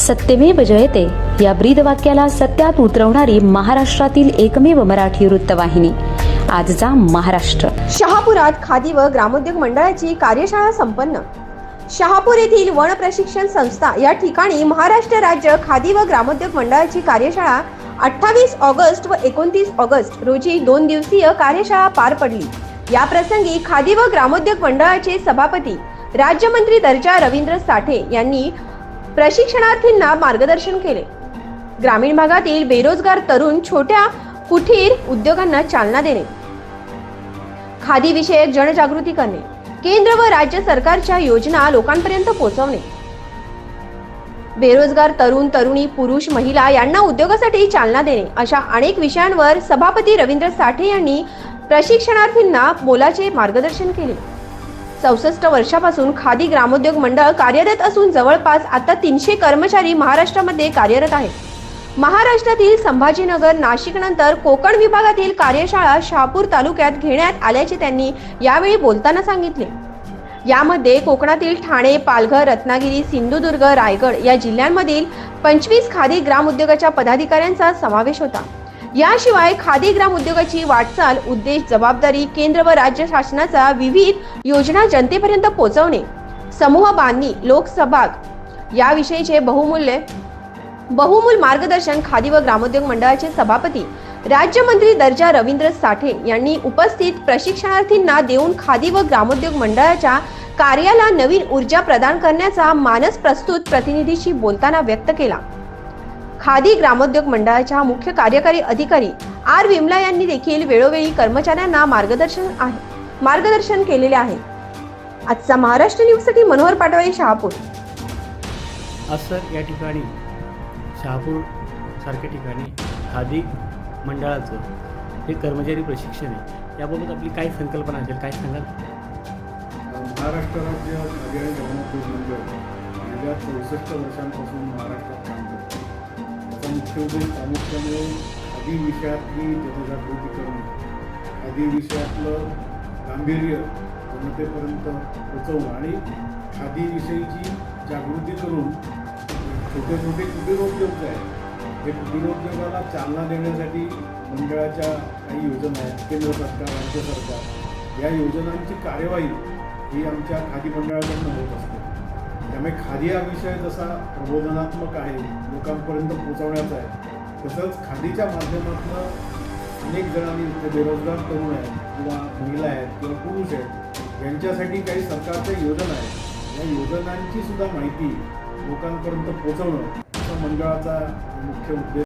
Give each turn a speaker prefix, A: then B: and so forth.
A: सत्यमेव जयते. या ब्रीद वाक्याला सत्यात उतरवणारी महाराष्ट्रातील एकमेव मराठी वृत्तवाहिनी. आजचा महाराष्ट्र.
B: शहापुरात खादी व ग्रामोद्योग मंडळाची कार्यशाळा संपन्न. शहापूर येथील वन प्रशिक्षण संस्था या ठिकाणी महाराष्ट्र राज्य खादी व ग्रामोद्योग मंडळाची कार्यशाळा अठ्ठावीस ऑगस्ट व एकोणतीस ऑगस्ट रोजी दोन दिवसीय कार्यशाळा पार पडली. या प्रसंगी खादी व ग्रामोद्योग मंडळाचे सभापती राज्यमंत्री दर्जा रवींद्र साठे यांनी प्रशिक्षणार्थींना मार्गदर्शन केले. ग्रामीण भागातील बेरोजगार तरुण छोट्या कुठीर उद्योगांना चालना देणे. खादी विषयक जनजागृती करणे. केंद्र व राज्य सरकारच्या योजना लोकांपर्यंत पोहोचवणे. बेरोजगार तरुण तरुणी पुरुष महिला यांना उद्योगासाठी चालना देणे अशा अनेक विषयांवर सभापती रवींद्र साठे यांनी प्रशिक्षणार्थींना मोलाचे मार्गदर्शन केले. चौसष्ट वर्षापासून खादी ग्रामोद्योग मंडळ कार्यरत असून जवळपास आता तीनशे कर्मचारी महाराष्ट्रामध्ये कार्यरत आहेत. महाराष्ट्रातील संभाजीनगर नाशिक नंतर कोकण विभागातील कार्यशाळा शहापूर तालुक्यात घेण्यात आल्याचे त्यांनी यावेळी बोलताना सांगितले. यामध्ये कोकणातील ठाणे पालघर रत्नागिरी सिंधुदुर्ग रायगड या जिल्ह्यांमधील पंचवीस खादी ग्राम उद्योगाच्या पदाधिकाऱ्यांचा समावेश होता. याशिवाय खादी ग्राम उद्योगाची वाटचाल उद्देश जबाबदारी केंद्र व राज्य शासनाचा विविध योजना जनतेपर्यंत पोहोचवणे समूह बांधणी लोकसभाग याविषयीचे बहुमूल्य बहुमूल मार्गदर्शन खादी व ग्रामोद्योग मंडळाचे सभापती राज्यमंत्री दर्जा रवींद्र साठे यांनी उपस्थित प्रशिक्षणार्थींना देऊन खादी व ग्रामोद्योग मंडळाच्या कार्याला नवीन ऊर्जा प्रदान करण्याचा मानस प्रस्तुत प्रतिनिधीशी बोलताना व्यक्त केला. खादी ग्रामोद्योग मंडळाच्या मुख्य कार्यकारी अधिकारी आर विमला यांनी देखील वेळोवेळी कर्मचाऱ्यांना मार्गदर्शन आहे मार्गदर्शन केलेले आहे. आजचा महाराष्ट्र न्यूजसाठी मनोहर पाटोळे शहापूर.
C: आज सर या ठिकाणी शहापूर सारख्या ठिकाणी खादी मंडळाचं हे कर्मचारी प्रशिक्षण आहे. याबाबत आपली काय संकल्पना असेल काय सांगाल?
D: महाराष्ट्र राज्य खादी आणि ग्रामोद्योग मंडळ गेल्या चौसष्ट वर्षांपासून महाराष्ट्रात काम करते संशोधन मुख्य प्रामुख्याने खादी जनजागृती करणे अधिविषयातलं गांभीर्य जनतेपर्यंत पोचवणं आणि खादीविषयीची जागृती करून छोटे छोटे कुटीरोद्योग जे आहेत. हे कुटीरोद्योगाला चालना देण्यासाठी मंडळाच्या काही योजना आहेत. केंद्र सरकार राज्य सरकार या योजनांची कार्यवाही ही आमच्या खादी मंडळाकडून होत असते. त्यामुळे खादी हा विषय जसा प्रबोधनात्मक आहे लोकांपर्यंत पोहोचवण्याचा आहे तसंच खादीच्या माध्यमातून अनेक जणांनी जे बेरोजगार तरुण आहेत किंवा महिला आहेत किंवा पुरुष आहेत यांच्यासाठी काही सरकारच्या योजना आहेत. या योजनांची सुद्धा माहिती लोकांपर्यंत पोहोचवणं हा मंडळाचा मुख्य उद्देश